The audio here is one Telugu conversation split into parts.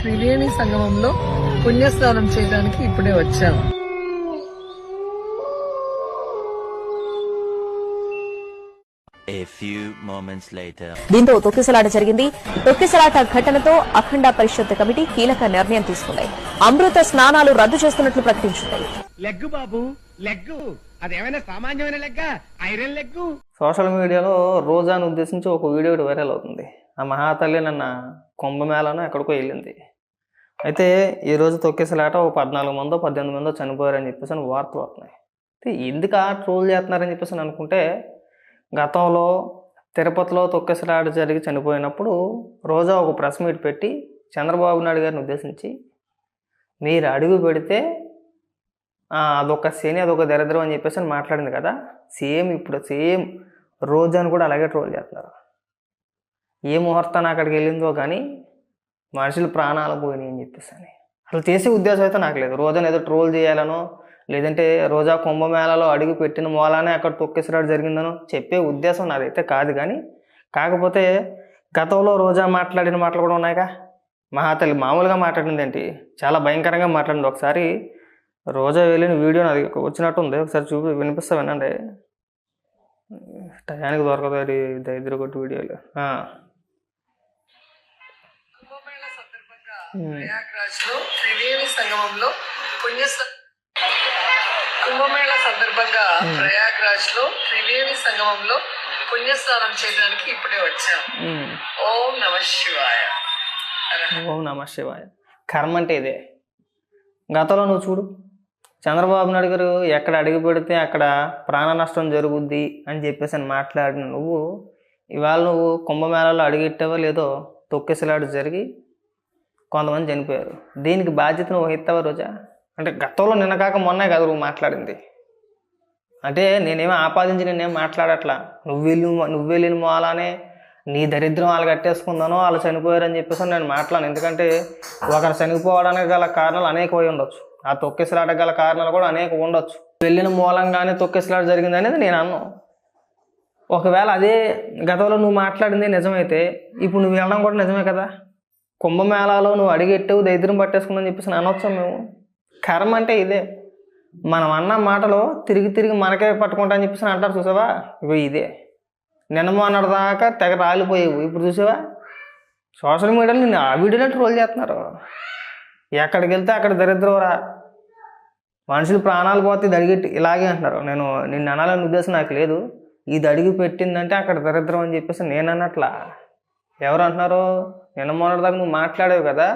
త్రివేణి సంగమంలో పుణ్యస్నానం చేయడానికి ఇప్పుడే వచ్చాము A few moments later. దీంతో తొక్కిసలాట జరిగింది. తొక్కిసలాట ఘటనతో అఖండ పరిషత్ కమిటీ కీలక నిర్ణయం తీసుకుంది. అమృత స్నానాలు రద్దు చేస్తున్నట్లు ప్రకటించింది. లెగ్గు బాబు లెగ్గు. అదేమైనా సామాన్యమైన లెగ్గ? Iron leg. సోషల్ మీడియాలో రోజాను ఉద్దేశించి ఒక వీడియో వైరల్ అవుతుంది. ఆ మహాతల్లి నిన్న కుంభమేళను ఎక్కడికో వెళ్ళింది. అయితే ఈరోజు తొక్కేసలాట ఒక పద్నాలుగు మందో పద్దెనిమిది మందో చనిపోయారని చెప్పేసి అని వార్తలు వస్తున్నాయి. అయితే ఎందుకు ఆ ట్రోల్ చేస్తున్నారని చెప్పేసి అనుకుంటే గతంలో తిరుపతిలో తొక్కేసలాట జరిగి చనిపోయినప్పుడు రోజా ఒక ప్రెస్ మీట్ పెట్టి చంద్రబాబు నాయుడు గారిని ఉద్దేశించి మీరు అడుగు పెడితే అదొక శని అదొక దరిద్రం అని చెప్పేసి అని మాట్లాడింది కదా. సేమ్ ఇప్పుడు సేమ్ రోజాను కూడా అలాగే ట్రోల్ చేస్తున్నారు. ఏ ముహూర్తాన్ని అక్కడికి వెళ్ళిందో కానీ మనుషులు ప్రాణాలు పోయినాయి అని చెప్పేసి అని. అసలు చేసే ఉద్దేశం అయితే నాకు లేదు. రోజాను ఏదో ట్రోల్ చేయాలనో లేదంటే రోజా కుంభమేళాలో అడుగు పెట్టిన మూలానే అక్కడ తొక్కేసరాడు జరిగిందనో చెప్పే ఉద్దేశం నాదైతే కాదు కానీ కాకపోతే గతంలో రోజా మాట్లాడిన మాటలు కూడా ఉన్నాయిగా. మహాతల్లి మామూలుగా మాట్లాడింది ఏంటి? చాలా భయంకరంగా మాట్లాడింది. ఒకసారి రోజా వెళ్ళిన వీడియో నాది వచ్చినట్టు ఉంది. ఒకసారి చూపి వినిపిస్తా వినండి. టయానికి దొరకదు అది దరిద్ర కొట్టి వీడియోలు ఆ. కుంభమేళ సందర్భంగా ఉమ్. ప్రయాగ్రాజ్లో త్రివేణి సంగమంలో పుణ్యస్నా కుంభమేళ సందర్భంగా ప్రయాగ్రాజ్లో త్రివేణి సంగమంలో పుణ్యస్నానం చేయడానికి ఇప్పుడే వచ్చాము ఉమ్. ఓం నమ శివాయ. ఓం నమ శివాయ. కర్మ అంటే ఇదే. గతంలో నువ్వు చూడు చంద్రబాబు నాయుడు గారు ఎక్కడ అడుగు పెడితే అక్కడ ప్రాణ నష్టం జరుగుద్ది అని చెప్పేసి అని మాట్లాడిన నువ్వు ఇవాళ నువ్వు కుంభమేళాలో అడుగెట్టావో లేదో తొక్కేసలాడు జరిగి కొంతమంది చనిపోయారు. దీనికి బాధ్యతను వహిస్తావా రోజా? అంటే గతంలో నిన్న కాక మొన్నే కదా నువ్వు మాట్లాడింది. అంటే నేనేమో ఆపాదించి నేనేం మాట్లాడట్లా? నువ్వు వెళ్ళి నువ్వు వెళ్ళిన మూలానే నీ దరిద్రం వాళ్ళు కట్టేసుకుందానో వాళ్ళు చనిపోయారని చెప్పేసి నేను మాట్లాడను. ఎందుకంటే ఒకరు చనిపోవడానికి గల కారణాలు అనేకమై ఉండొచ్చు. ఆ తొక్కిసలాట గల కారణాలు కూడా అనేక ఉండొచ్చు. వెళ్ళిన మూలంగానే తొక్కిసలాట జరిగింది అనేది నేను అన్నాను ఒకవేళ అదే గతంలో నువ్వు మాట్లాడింది నిజమైతే ఇప్పుడు నువ్వు వెళ్ళడం కూడా నిజమే కదా? కుంభమేళాలో నువ్వు అడిగెట్టావు దరిద్రం పట్టేసుకుందని చెప్పేసి అనొచ్చాం మేము. కర్మ అంటే ఇదే. మనం అన్న మాటలో తిరిగి తిరిగి మనకే పట్టుకుంటా అని చెప్పేసి అంటారు చూసావా? ఇగో ఇదే. నిన్నమో మొన్నటి దాకా తెగ రాలిపోయేవు. ఇప్పుడు చూసావా? సోషల్ మీడియాలో నేను ఆ వీడియోలో ట్రోల్ చేస్తున్నారు. ఎక్కడికి వెళ్తే అక్కడ దరిద్రవరా మనుషులు ప్రాణాలు పోతే దడిగెట్టి ఇలాగే అంటున్నారు. నేను నిన్ను అనాలని ఉద్దేశం నాకు లేదు. ఇది అడిగి పెట్టిందంటే అక్కడ దరిద్రం అని చెప్పేసి నేను అన్నట్లా. ఎవరు అంటున్నారు నిన్న మొన్నటి దాకా నువ్వు మాట్లాడావు కదా.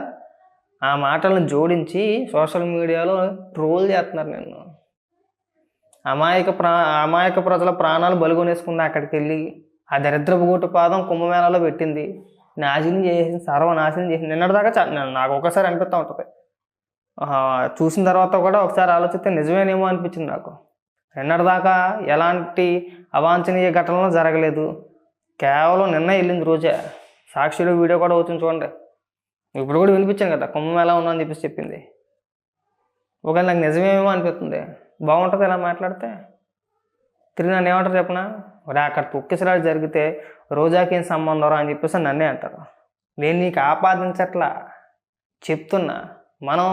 ఆ మాటలను జోడించి సోషల్ మీడియాలో ట్రోల్ చేస్తున్నారు నిన్ను. అమాయక ప్రా అమాయక ప్రజల ప్రాణాలు బలుగొనేసుకుంది అక్కడికి వెళ్ళి ఆ దరిద్రపు గోటు పాదం కుంభమేళాలో పెట్టింది. నాశనం చేసి సర్వనాశనం చేసి నిన్నటిదాకా నాకు ఒకసారి అనిపిస్తూ ఉంటుంది. చూసిన తర్వాత కూడా ఒకసారి ఆలోచిస్తే నిజమేనేమో అనిపించింది నాకు. నిన్నటిదాకా ఎలాంటి అవాంఛనీయ ఘటనలు జరగలేదు. కేవలం నిన్న వెళ్ళింది రోజే. సాక్షిలో వీడియో కూడా అవుతుంది చూడండి. ఇప్పుడు కూడా వినిపించాను కదా కుంభమేళా ఉన్నా అని చెప్పేసి చెప్పింది. ఒకవేళ నాకు నిజమేమో అనిపిస్తుంది. బాగుంటుంది ఇలా మాట్లాడితే. తిరిగి నన్ను ఏమంటారు చెప్పనా? ఒరే అక్కడ తొక్కిసలాడు జరిగితే రోజాకి ఏం సంబంధం రా అని చెప్పేసి నన్నే అంటారు. నేను నీకు ఆపాదించట్లా చెప్తున్నా. మనం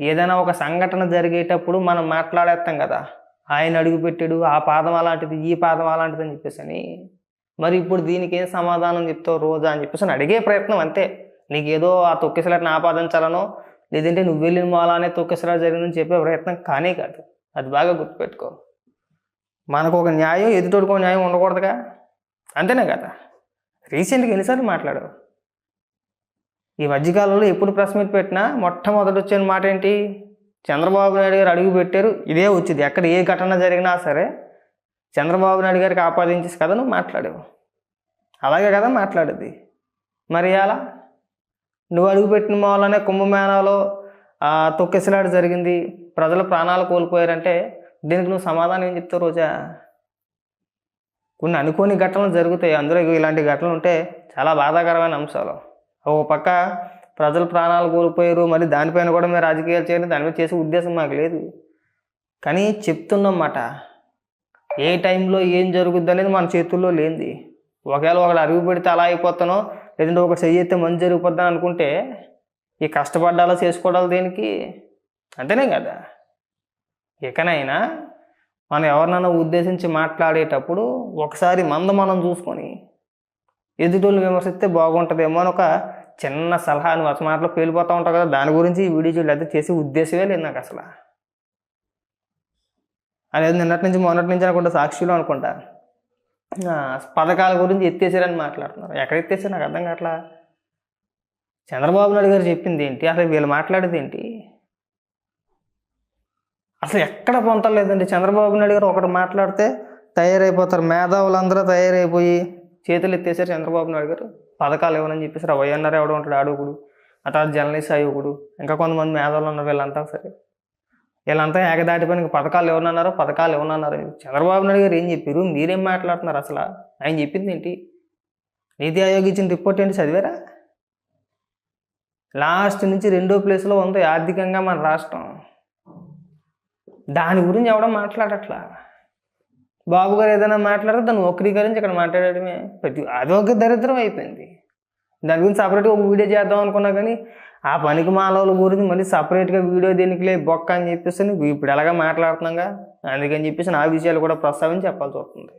ఏదైనా ఒక సంఘటన జరిగేటప్పుడు మనం మాట్లాడేస్తాం కదా. ఆయన అడుగు పెట్టాడు ఆ పాదం అలాంటిది ఈ పాదం అలాంటిది అని చెప్పేసి అని మరి ఇప్పుడు దీనికి ఏం సమాధానం చెప్తావు రోజా అని చెప్పేసి అని అడిగే ప్రయత్నం అంతే. నీకు ఏదో ఆ తొక్కిసలాటని ఆపాదించాలనో లేదంటే నువ్వు వెళ్ళిన మూలానే తొక్కిసలాట జరిగిందని చెప్పే ప్రయత్నం కానే కాదు. అది బాగా గుర్తుపెట్టుకో. మనకు ఒక న్యాయం ఎదుటోడుకో న్యాయం ఉండకూడదుగా. అంతేనే కదా? రీసెంట్గా ఎన్నిసార్లు మాట్లాడావు? ఈ మధ్యకాలంలో ఎప్పుడు ప్రెస్ మీట్ పెట్టినా మొట్టమొదటి వచ్చిన మాట ఏంటి చంద్రబాబు నాయుడు గారు అడుగు పెట్టారు ఇదే వచ్చింది. ఎక్కడ ఏ ఘటన జరిగినా సరే చంద్రబాబు నాయుడు గారికి ఆపాదించేసి కదా నువ్వు మాట్లాడావు. అలాగే కదా మాట్లాడేది. మరి అలా నువ్వు అడుగుపెట్టిన మూలనే కుంభమేళాలో ఆ, జరిగింది. ప్రజల ప్రాణాలు కోల్పోయారంటే దీనికి నువ్వు సమాధానం ఏం చెప్తావు రోజా? కొన్ని అనుకోని ఘటనలు జరుగుతాయి. అందులో ఇలాంటి ఘటనలు ఉంటే చాలా బాధాకరమైన అంశాలు. ఒక పక్క ప్రజలు ప్రాణాలు కోల్పోయారు. మరి దానిపైన కూడా మేము రాజకీయాలు చేయాలి దానిపై చేసే ఉద్దేశం మాకు లేదు. కానీ చెప్తున్నమాట ఏ టైంలో ఏం జరుగుద్ది అనేది మన చేతుల్లో లేనిది. ఒకవేళ ఒకడు అరుగు పెడితే అలా అయిపోతానో లేదంటే ఒకటి చెయ్యితే మంచి జరిగిపోద్దని అనుకుంటే ఈ కష్టపడ్డాలో చేసుకోవడాలు దేనికి? అంతేనే కదా. ఇకనైనా మనం ఎవరినైనా ఉద్దేశించి మాట్లాడేటప్పుడు ఒకసారి మంద మనం చూసుకొని ఎదుటోళ్ళు విమర్శిస్తే బాగుంటుందేమో అని ఒక చిన్న సలహా నువ్వు మాటలో పేలిపోతూ ఉంటావు కదా. దాని గురించి ఈ వీడియో చూడలేదు చేసే ఉద్దేశమే లేదు నాకు అసలు. అనేది నిన్నటి నుంచి మొన్నటి నుంచి అనుకుంటా సాక్షిలో అనుకుంటా. పథకాల గురించి ఎత్తేసారని మాట్లాడుతున్నారు. ఎక్కడ ఎత్తేసారు? నాకు అర్థం కావట్లా. చంద్రబాబు నాయుడు గారు చెప్పింది ఏంటి? అసలు వీళ్ళు మాట్లాడేది ఏంటి? అసలు ఎక్కడ పొంతలేదండి చంద్రబాబు నాయుడు గారు ఒకటి మాట్లాడితే తయారైపోతారు. మేధావులందరూ తయారైపోయి చేతులు ఎత్తేసారు చంద్రబాబు నాయుడు గారు. పథకాలు ఇవ్వనని చెప్పేసి ఆ వైఎన్ఆర్ ఎవడో ఉంటాడు అడుగుడు ఆ తర్వాత జర్నలిస్ట్ అయ్యుకుడు. ఇంకా కొంతమంది మేధావులు ఉన్నారు వీళ్ళంతా సరే. వీళ్ళంతా ఏకదాటిపోయిన పథకాలు ఎవరన్నారు పథకాలు ఎవరన్నారు చంద్రబాబు నాయుడు గారు ఏం చెప్పారు? మీరేం మాట్లాడుతున్నారు అసలు? ఆయన చెప్పింది ఏంటి? నీతి ఆయోగ్ ఇచ్చిన రిపోర్ట్ ఏంటి చదివారా? లాస్ట్ నుంచి రెండో ప్లేస్లో ఉంది ఆర్థికంగా మన రాష్ట్రం. దాని గురించి ఎవడం మాట్లాడట్లా? బాబు గారు ఏదైనా మాట్లాడితే దాన్ని వక్రీకరించి ఇక్కడ మాట్లాడటమే ప్రతి అదొక దరిద్రం అయిపోయింది. దాని గురించి సపరేట్గా ఒక వీడియో చేద్దాం అనుకున్నా కానీ ఆ పనికి మాలవుల గురించి మళ్ళీ సపరేట్గా వీడియో దేనికిలే బొక్క అని చెప్పేసి నువ్వు ఇప్పుడు ఎలాగా మాట్లాడుతున్నాగా? అందుకని చెప్పేసి నా విషయాలు కూడా ప్రస్తావించి చెప్పాల్సి వస్తుంది.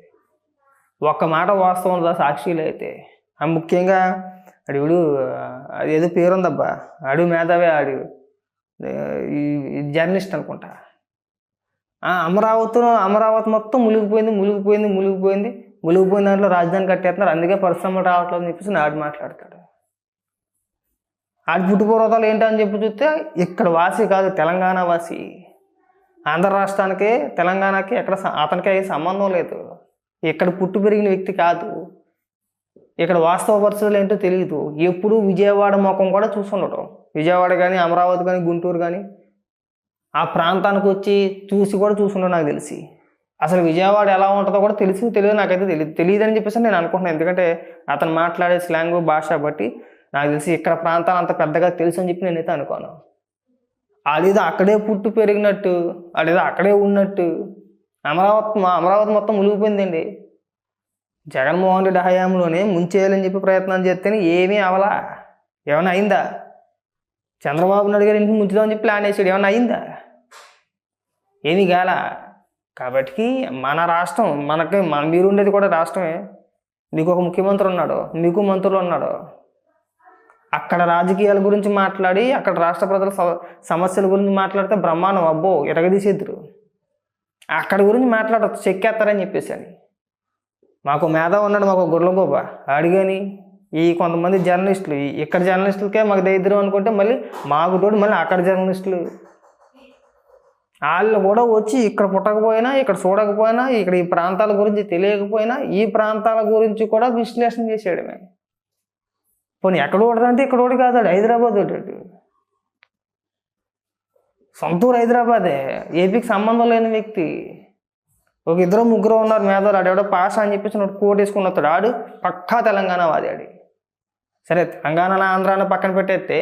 ఒక్క మాట వాస్తవం ఉందా సాక్షిలు అయితే. ఆ ముఖ్యంగా అడివిడు అది ఏదో పేరుందబ్బా అడు మేధావే ఆడు. ఈ జర్నలిస్ట్ అనుకుంటా. ఆ, అమరావతి మొత్తం మునిగిపోయింది మునిగిపోయింది మునిగిపోయింది. మునిగిపోయిన దాంట్లో రాజధాని కట్టేస్తున్నారు. అందుకే పరిశ్రమలు రావట్లేదు అని చెప్పేసి నాడు మాట్లాడతాడు. ఆడి పుట్టుపూర్వతాలు ఏంటని చెప్పి చూస్తే ఇక్కడ వాసి కాదు తెలంగాణ వాసి. ఆంధ్ర రాష్ట్రానికి తెలంగాణకి ఎక్కడ అతనికి సంబంధం లేదు. ఇక్కడ పుట్టు పెరిగిన వ్యక్తి కాదు. ఇక్కడ వాస్తవ పరిస్థితులు ఏంటో తెలియదు ఎప్పుడు విజయవాడ ముఖం కూడా చూస్తుండటం విజయవాడ కానీ అమరావతి కానీ గుంటూరు కానీ ఆ ప్రాంతానికి వచ్చి చూసి కూడా చూసుండవు నాకు తెలిసి. అసలు విజయవాడ ఎలా ఉంటుందో కూడా తెలిసి తెలియదు నాకైతే తెలియదు తెలియదు అని చెప్పేసి నేను అనుకుంటున్నాను. ఎందుకంటే అతను మాట్లాడే స్లాంగ్ భాష బట్టి నాకు తెలిసి ఇక్కడ ప్రాంతాలు అంత పెద్దగా తెలుసు అని చెప్పి నేనైతే అనుకోను. అదేదో అక్కడే పుట్టు పెరిగినట్టు అదేదో అక్కడే ఉన్నట్టు. అమరావతి మా అమరావతి మొత్తం మునిగిపోయిందండి. జగన్మోహన్ రెడ్డి హయాంలోనే ముంచేయాలని చెప్పి ప్రయత్నం చేస్తేనే ఏమీ అవలా. ఏమైనా అయిందా? చంద్రబాబు నాయుడు గారి ఇంటికి ముంచుదామని చెప్పి ప్లాన్ వేసాడు. ఏమైనా అయిందా? ఏమీ గాలా కాబట్టి మన రాష్ట్రం మనకి మన మీరు ఉండేది కూడా రాష్ట్రమే. మీకు ఒక ముఖ్యమంత్రి ఉన్నాడు మీకు మంత్రులు ఉన్నాడు. అక్కడ రాజకీయాల గురించి మాట్లాడి అక్కడ రాష్ట్ర ప్రజల సమస్యల గురించి మాట్లాడితే బ్రహ్మాండం అబ్బో ఎరగదీసేద్దరు. అక్కడ గురించి మాట్లాడచ్చు చెక్కేస్తారని చెప్పేసి అని మాకు మేధా ఉన్నాడు మాకు గుర్లగోబ అడిగని ఈ కొంతమంది జర్నలిస్టులు ఈ- ఇక్కడ జర్నలిస్టులకే మాకు దరిద్రం అనుకుంటే మళ్ళీ మాకు తోడు మళ్ళీ అక్కడ జర్నలిస్టులు. వాళ్ళు కూడా వచ్చి ఇక్కడ పుట్టకపోయినా ఇక్కడ చూడకపోయినా ఇక్కడ ఈ ప్రాంతాల గురించి తెలియకపోయినా ఈ ప్రాంతాల గురించి కూడా విశ్లేషణ చేసేయడమే పోనీ ఎక్కడ ఓడదంటే ఇక్కడ ఓడి కాదు హైదరాబాద్ ఓడాడు సొంతూరు హైదరాబాదే. ఏపీకి సంబంధం లేని వ్యక్తి. ఒక ఇద్దరు ముగ్గురు ఉన్నారు మేధావులు. ఆడ ఎవడో పాస్ అని చెప్పేసి నోటి కోట్ వేసుకుని వస్తాడు. ఆడు పక్కా తెలంగాణ వాది ఆడి. సరే తెలంగాణ ఆంధ్రాను పక్కన పెట్టేస్తే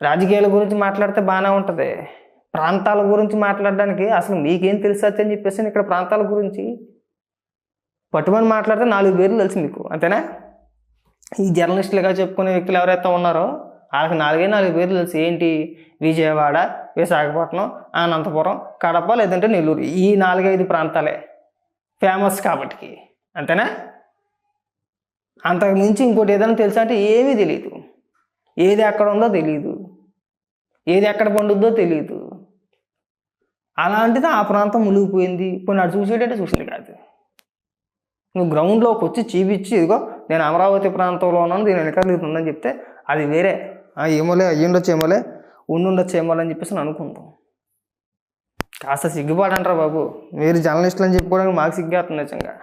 రాజకీయాల గురించి మాట్లాడితే బాగానే ఉంటుంది. ప్రాంతాల గురించి మాట్లాడడానికి అసలు మీకేం తెలుసా అని చెప్పేసి ఇక్కడ ప్రాంతాల గురించి పట్టుమని మాట్లాడితే నాలుగు పేర్లు తెలుసు మీకు అంతేనా? ఈ జర్నలిస్టులుగా చెప్పుకునే వ్యక్తులు ఎవరైతే ఉన్నారో వాళ్ళకి నాలుగే నాలుగు పేర్లు తెలుసు. ఏంటి? విజయవాడ విశాఖపట్నం అనంతపురం కడప లేదంటే నెల్లూరు. ఈ నాలుగైదు ప్రాంతాలే ఫేమస్ కాబట్టి అంతేనా? అంతకు మించి ఇంకోటి ఏదైనా తెలుసా అంటే ఏమీ తెలియదు ఏది ఎక్కడ ఉందో తెలియదు ఏది ఎక్కడ పండుద్దో తెలియదు అలాంటిది ఆ ప్రాంతం మునిగిపోయింది. పోయి నాడు చూసేటట్టే చూసింది కాదు. నువ్వు గ్రౌండ్లోకి వచ్చి చూపించి ఇదిగో నేను అమరావతి ప్రాంతంలో ఉన్నాను దీని వెనకాల ఉందని చెప్తే అది వేరే. ఏమోలే అయ్యుండొచ్చు ఏమోలే ఉండుండొచ్చు ఏమోలే అని చెప్పేసి నేను అనుకుంటాం. కాస్త సిగ్గుపాడంటారా బాబు. మీరు జర్నలిస్టులు అని చెప్పుకోవడానికి మాకు సిగ్గేస్తుంది నిజంగా.